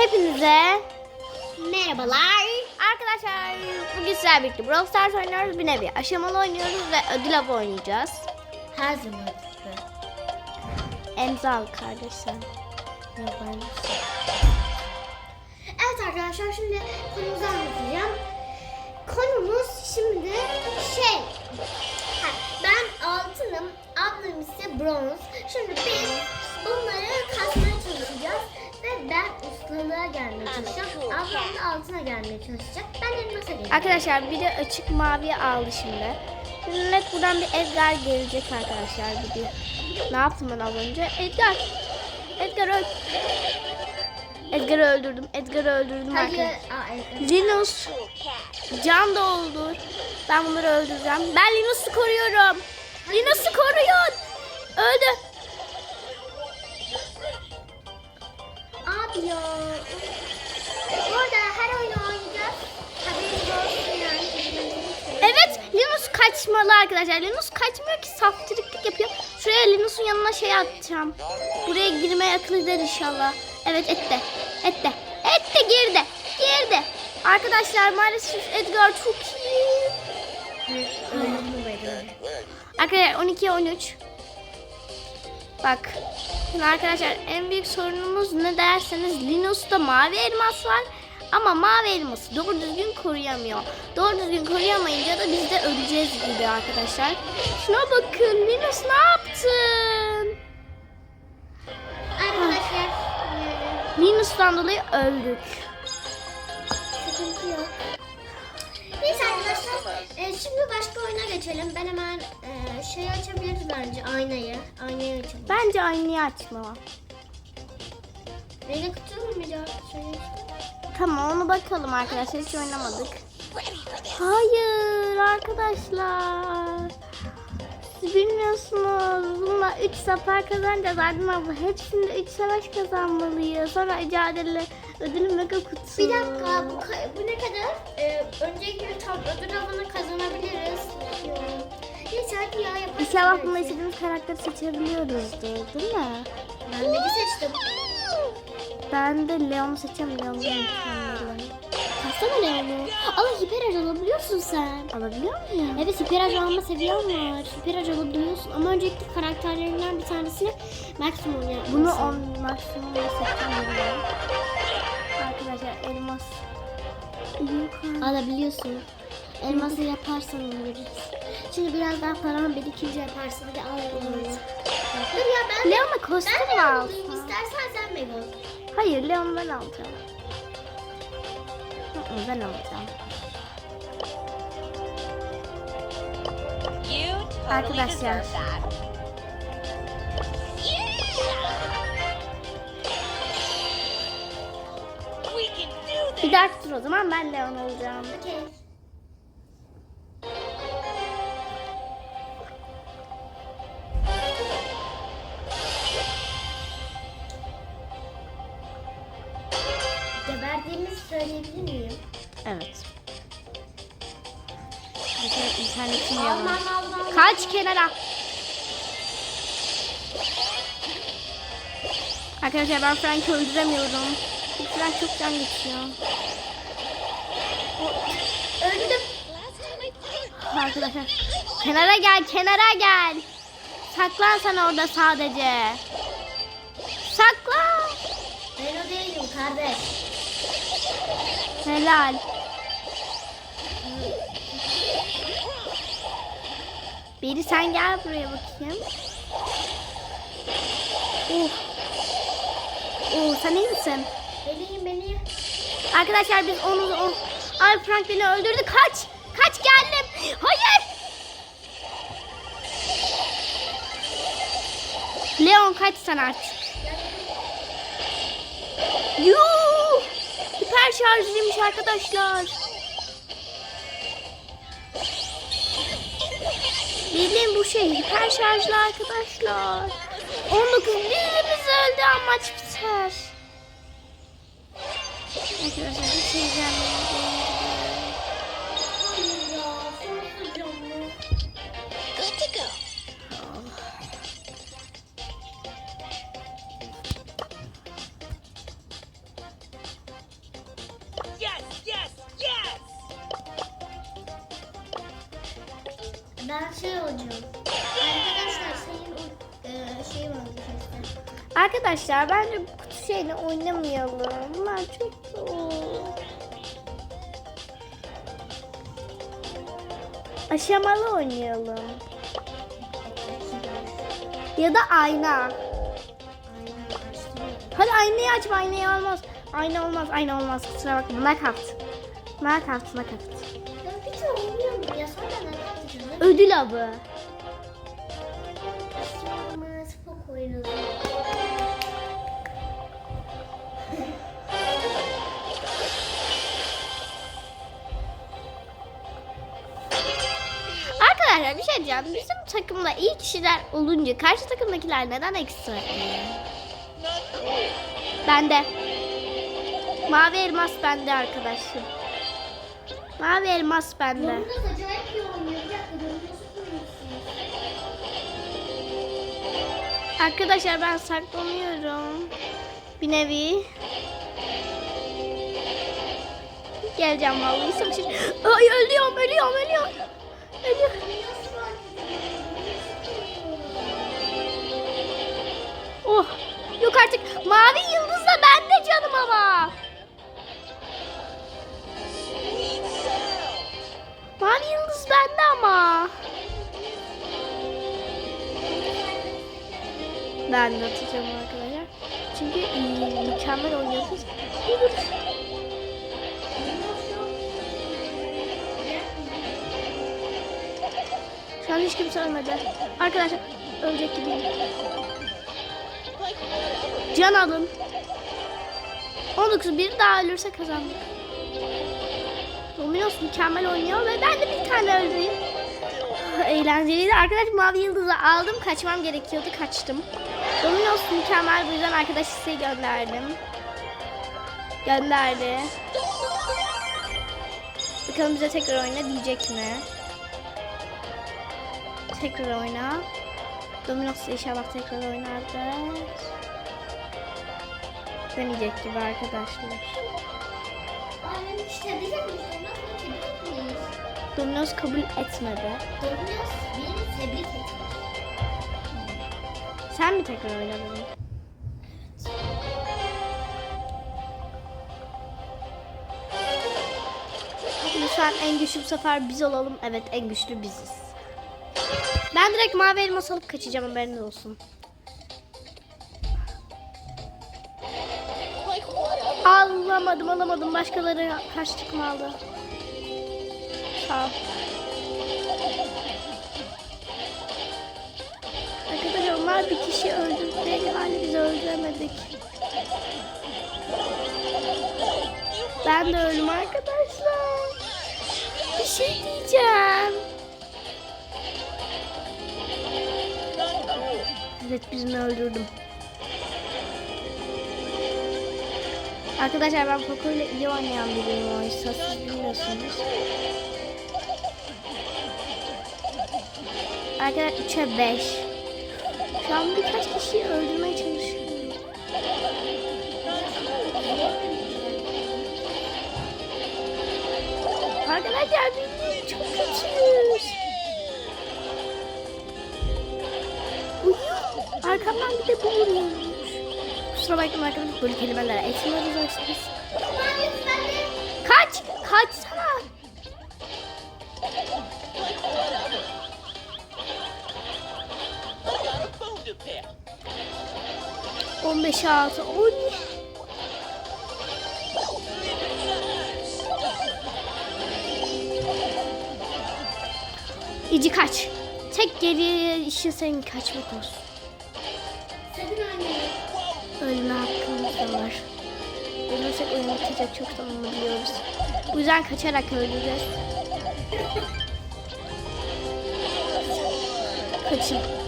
Hepinize Merhabalar. arkadaşlar bugün sizlerle birlikte Brawl Stars oynuyoruz. Bir nevi aşamalı oynuyoruz ve ödül avı oynayacağız. Her zaman gibi. Emza al kardeş sen. Evet arkadaşlar şimdi konumuzu anlatacağım. Konumuz şimdi şey. ha, Ben altınım, ablam ise bronz. Şimdi biz bunları kasmaya ustalığa gelmeye çalışacağım. Ablam da altına gelmeye çalışacak. Ben elmasa geleceğim. Arkadaşlar bir de açık mavi aldı şimdi. Şimdi net buradan bir Edgar gelecek arkadaşlar bir de. Ne yaptım ben az önce? Edgar. Edgar öl. Edgar'ı öldürdüm. Edgar'ı öldürdüm Hayır. arkadaşlar. Linus can da oldu. Ben bunları öldüreceğim. Ben Linus'u koruyorum. Linus'u koruyun. Öldü. Ya. Bu arada her oyunu oynayacağız. Haberiniz olsun yani. Evet Linus kaçmalı arkadaşlar. Linus kaçmıyor ki saftiriklik yapıyor. Şuraya Linus'un yanına şey atacağım. Buraya girmeye akıl eder inşallah. Evet etti. Etti. Etti girdi. Girdi. Arkadaşlar maalesef Edgar çok iyi. Arkadaşlar 12 13. Bak. Şimdi arkadaşlar en büyük sorunumuz ne derseniz Linus'ta mavi elmas var. Ama mavi elması doğru düzgün koruyamıyor. Doğru düzgün koruyamayınca da biz de öleceğiz gibi arkadaşlar. Şuna bakın Linus ne yaptın? Arkadaşlar Linus'tan dolayı öldük. E, şimdi başka oyuna geçelim. Ben hemen e, şeyi açabiliriz bence aynayı. Aynayı açalım. Bence aynayı açma. Neyle kutu mu şey Tamam onu bakalım arkadaşlar hiç oynamadık. Hayır arkadaşlar. Siz bilmiyorsunuz. Bununla 3 sefer kazanacağız. Ardından bu hepsinde 3 savaş kazanmalıyız. Sonra mücadele ödülü mega kutusu. Bir dakika bu, ka- bu ne kadar? E, önceki tam ödül avını kazanabiliriz. Neyse hadi ya yaparız. İnşallah bununla istediğimiz karakteri seçebiliyoruzdur değil mi? Ben Meg'i seçtim. Ben de Leon'u seçeceğim. Leon'u mükemmel. Kaçsana Leon'u. Ama hiperaj alabiliyorsun sen. Alabiliyor muyum? Evet hiperaj alma seviyen var. Hiperaj alabiliyorsun ama önceki karakterlerinden bir tanesini maksimum yapmalısın. Bunu 10 maksimum seçeceğim. Arkadaşlar elmas. Yok alabiliyorsun. Elması yaparsan alırız. Şimdi biraz daha param birikince yaparsın. Hadi al. Dur ya ben Leon'a ben kostüm mü alayım. alsam? İstersen sen Meg ol. Hayır Leon ben alacağım. Hı hı, Ben alacağım. You totally Arkadaşlar. deserve that. Yeah! We can do this. Bir dahaki tur o zaman ben Leon olacağım. Okey. Geberdiğimizi söyleyebilir miyim? Evet. İnternetim yanar. Allah'ım. Kaç kenara. Arkadaşlar ben Frank'i öldüremiyorum. Frank çok can geçiyor. Öldüm. Arkadaşlar kenara gel kenara gel. Saklan sen orada sadece. Helal. Biri sen gel buraya bakayım. Uh. Uh, sen iyi misin? Beliyim beni. Arkadaşlar biz onu... O, Ay Frank beni öldürdü. Kaç! Kaç geldim! Hayır! Leon kaç sen artık. Yuh! Hiper şarjlıymış arkadaşlar. Bildiğim bu şey hiper şarjlı arkadaşlar. 19 birimiz öldü ama maç biter. Arkadaşlar hiç heyecanlı Hayır şey olacağım. Arkadaşlar senin e, şey işte. Arkadaşlar bence kutu şeyini oynamayalım. Bunlar çok zor. Aşamalı oynayalım. Ya da ayna. Hadi aynayı açma aynayı olmaz. Ayna olmaz ayna olmaz kusura bakma. Knockout. Knockout knockout. Ödül avı. Arkadaşlar bir şey diyeceğim. Bizim takımda iyi kişiler olunca karşı takımdakiler neden ekstra? Bende. Mavi elmas bende arkadaşım. Mavi elmas bende. Arkadaşlar ben saklanıyorum. Bir nevi. Geleceğim vallahi savaşır. Ay ölüyorum ölüyorum ölüyorum. Ölüyorum. Oh. Yok artık. Mavi yıldız da bende canım ama. Mavi yıldız bende ama. Ben de atacağım arkadaşlar. Çünkü iyi, mükemmel oynuyorsunuz. Şu an hiç kimse ölmedi. Arkadaşlar ölecek gibiyim. Can alın. 19 biri daha ölürse kazandık. Dominos mükemmel oynuyor ve ben de bir tane öldüreyim. Eğlenceliydi. Arkadaş mavi yıldızı aldım. Kaçmam gerekiyordu. Kaçtım. Dominos mükemmel. Bu yüzden arkadaş size gönderdim. Gönderdi. Bakalım bize tekrar oyna diyecek mi? Tekrar oyna. Dominos inşallah tekrar oynardı. Deneyecek gibi arkadaşlar. Dominos kabul etmedi. Dominos beni tebrik et. Sen mi tekrar oynadın? Lütfen en güçlü bu sefer biz olalım. Evet en güçlü biziz. Ben direkt mavi elmas alıp kaçacağım haberiniz olsun. Alamadım alamadım. Başkaları karşı çıkma aldı. Sağ ol. Onlar bir kişi öldürdükleri halde biz öldüremedik. Ben de öldüm arkadaşlar. Bir şey diyeceğim. Evet birini öldürdüm. Arkadaşlar ben Poco ile iyi oynayan biriyim oysa siz bilmiyorsunuz. Arkadaşlar 3'e 5. An birkaç kişiyi öldürmeye çalışıyorum. Arkadaşlar biz çok kötüyüz. Arkamdan bir de bu vuruyormuş. Kusura bakmayın arkadaşlar böyle kelimeler etmiyoruz oysa 15'e 6. O ne? İci kaç. Tek geriye işin senin kaçmak olsun. Ölme hakkımız da var. Ölürsek oyun bitecek çok zaman biliyoruz. Bu yüzden kaçarak öleceğiz. Kaçın.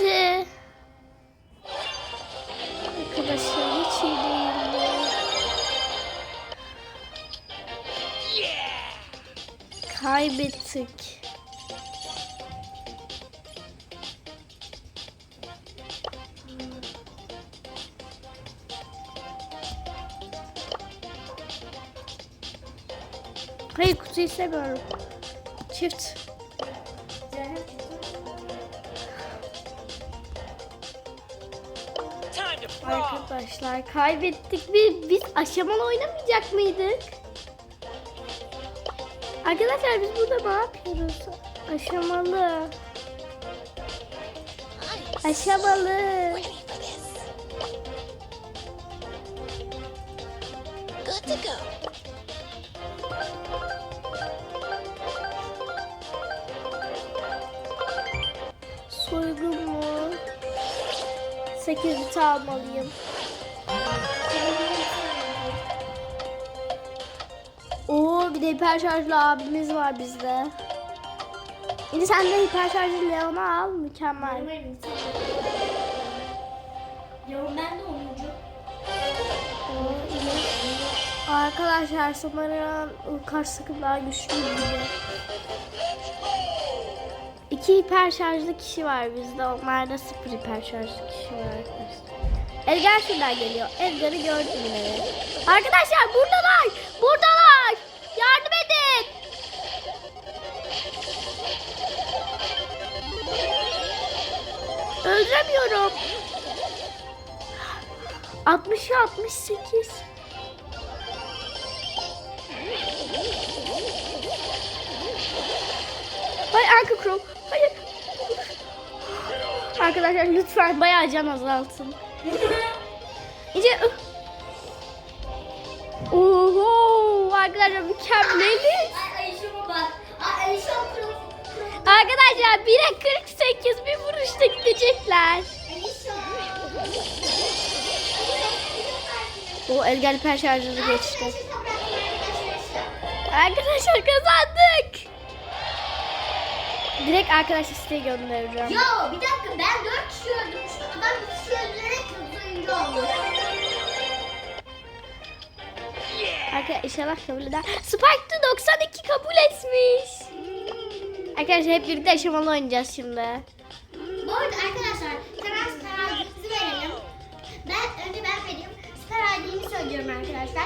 Burası. Arkadaşlar hiç iyi değildi. Kaybettik. Hayır kutu istemiyorum. Çift. Arkadaşlar kaybettik. Biz, biz aşamalı oynamayacak mıydık? Arkadaşlar biz burada ne yapıyoruz? Aşamalı. Aşamalı. Good to go. Soygun mu? 8 bit almalıyım. De hiper şarjlı abimiz var bizde. Şimdi sen de hiper şarjlı Leon'u al mükemmel. Yorum ben de iyi. Arkadaşlar sanırım karşı takım daha güçlü gibi. İki hiper şarjlı kişi var bizde. Onlarda sıfır hiper şarjlı kişi var arkadaşlar. Edgar şuradan geliyor. Edgar'ı gördüm yine. Arkadaşlar buradalar. Buradalar. Öldüremiyorum. 60 68. Hayır arka Crow. Hayır. Arkadaşlar lütfen bayağı can azaltın. İyice Oho arkadaşlar mükemmeliz. Ay Alişan'a bak. Ay Alişan kırmızı. Arkadaşlar 1'e 48 bir vuruşta gidecekler. O Edgar hiper şarjını geçti. Arkadaşlar kazandık. Direkt arkadaş isteği göndereceğim. Ya bir dakika ben 4 kişi öldürmüştüm. Adam bir kişi öldürerek oyuncu olmuş. Arkadaşlar inşallah kabul eder. Spike de 92 kabul etmiş. Arkadaşlar hep birlikte aşamalı oynayacağız şimdi. Bu arada arkadaşlar kanal süper ID'nizi verelim. Ben önce ben vereyim. Süper ID'ni söylüyorum arkadaşlar.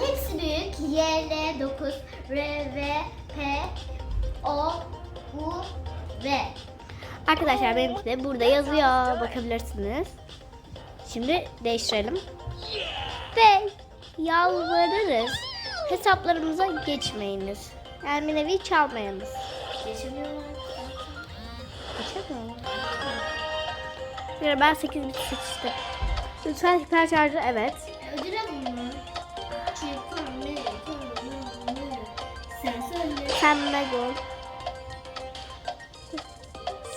Hepsi büyük. Y, L, 9, R, V, P, O, U, V. Arkadaşlar benimki de burada yazıyor. Bakabilirsiniz. Şimdi değiştirelim. Ve yalvarırız. Hesaplarımıza geçmeyiniz. Yani bir nevi çalmayınız. Geçemiyorlar. Geçemiyor mu? Yani ben 8 bit seçtim. Lütfen hiper şarjı evet. Çırpın ne? Sen Megol.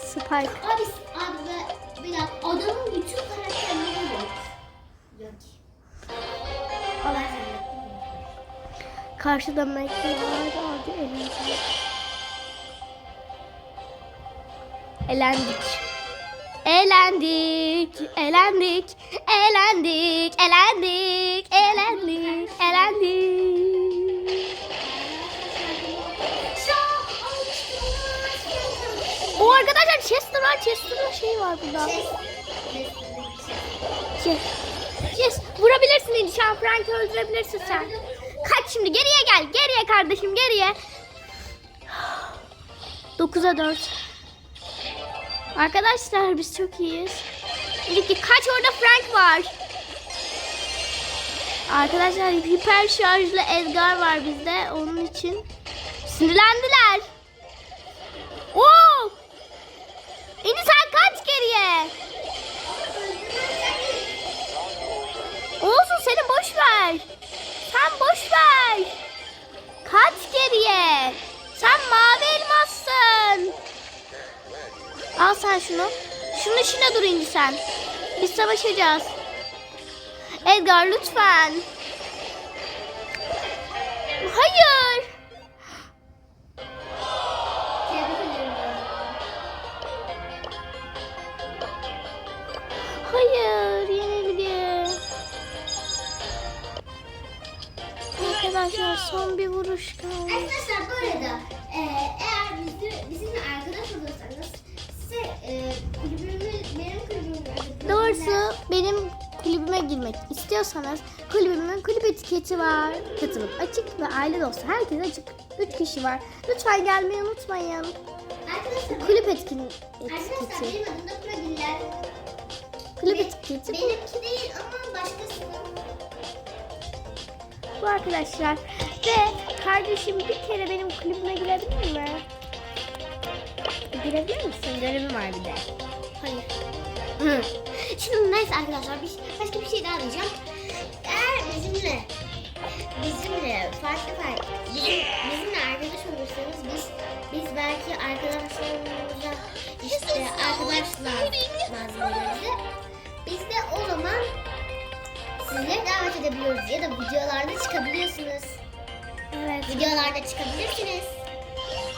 Spike. Abi, abi bir dakika adamın bütün karakterleri yok. Yok. Karşıda Megol var. Abi elendik. Elendik. Elendik, elendik, elendik, elendik, elendik, elendik. O arkadaşlar Chester var, Chester'ın şey var burada. Yes. Yes. Vurabilirsin İnşallah Frank'i öldürebilirsin sen. Kaç şimdi geriye gel. Geriye kardeşim geriye. 9'a 4. Arkadaşlar biz çok iyiyiz. Peki kaç orada Frank var? Arkadaşlar hiper şarjlı Edgar var bizde. Onun için sinirlendiler. Oo! İni sen kaç geriye. Olsun seni boş ver. Sen boş ver. Kaç geriye. Sen mavi elmassın. Al sen şunu. Şunun içine dur İnci sen. Biz savaşacağız. Edgar lütfen. Hayır. Hayır yenildi. Arkadaşlar son bir vuruş kaldı. Arkadaşlar bu arada e, eğer bizi, bizimle arkadaş olursanız e, benim Doğrusu benim kulübüme girmek istiyorsanız kulübümün kulüp etiketi var. Katılıp açık ve aile dostu herkese açık. Üç kişi var. Lütfen gelmeyi unutmayın. Arkadaşlar, Kulüp etkin arkadaşlar etiketi. benim adım da Kuragiller. Kulüp Be- etiketi bu. Benimki değil ama başkasının. Bu arkadaşlar. Ve kardeşim bir kere benim kulübüme girebilir mi? Girebilir misin? Görevim var bir de. Hayır. Hı. Şimdi neyse arkadaşlar bir, başka bir şey daha diyeceğim. Eğer bizimle bizimle farklı farklı bizim, bizimle arkadaş olursanız biz biz belki arkadaşlarımıza işte arkadaşlar malzemelerimizi biz de o zaman sizleri davet edebiliyoruz ya da videolarda çıkabiliyorsunuz. Evet. Videolarda çıkabilirsiniz.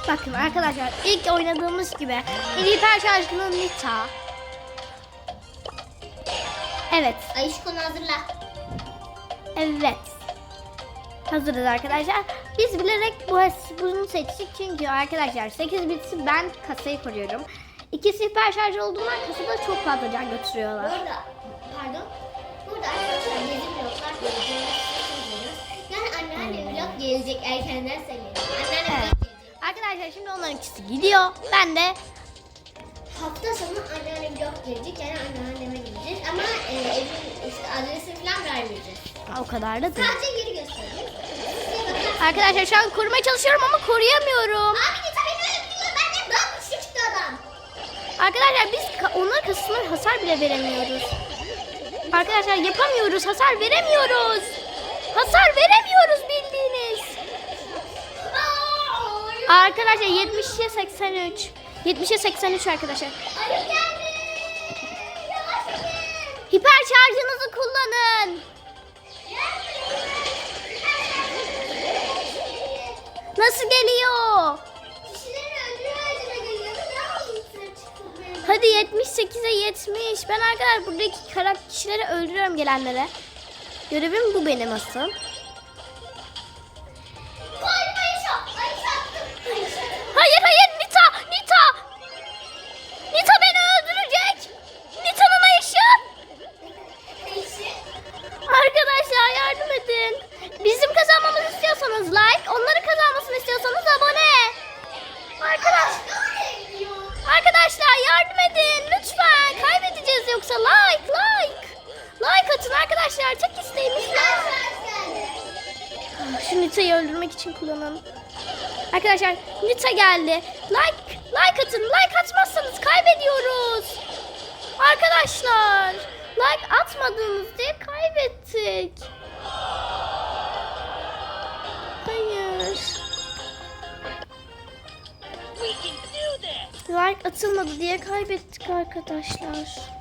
Bakın arkadaşlar ilk oynadığımız gibi hiper şarjlı Nita. Evet. Ayışkonu hazırla. Evet. Hazırız arkadaşlar. Biz bilerek bu bunu seçtik çünkü arkadaşlar 8 bitsi ben kasayı koruyorum. İkisi hiper şarj olduğundan kasada çok fazla can götürüyorlar. arada pardon. Burada arkadaşlar gezi vloglar göreceğiz. Yani anneanne vlog gelecek erkenden söyleyelim. Anneanne Evet. Arkadaşlar şimdi onların ikisi gidiyor. Ben de Hafta sonu anneanne vlog gelecek. Yani anneanneme gideceğiz. Ama e, evin işte adresini falan vermeyeceğiz. o kadar da değil. Sadece yeri göstereceğiz. Size. Arkadaşlar şu an korumaya çalışıyorum ama koruyamıyorum. Abi öyle bak şu çıktı adam. Arkadaşlar biz ka- onlar kasasına hasar bile veremiyoruz. Arkadaşlar yapamıyoruz, hasar veremiyoruz. Hasar veremiyoruz bildiğiniz. Arkadaşlar 70'e 83. 70'e 83 arkadaşlar. Hiper şarjınızı kullanın. Nasıl geliyor? Hadi 78'e 70. Ben arkadaşlar buradaki karak kişileri öldürüyorum gelenlere. Görevim bu benim asıl. Arkadaşlar Nita geldi. Like like atın. Like atmazsanız kaybediyoruz. Arkadaşlar like atmadınız diye kaybettik. Hayır. Like atılmadı diye kaybettik arkadaşlar.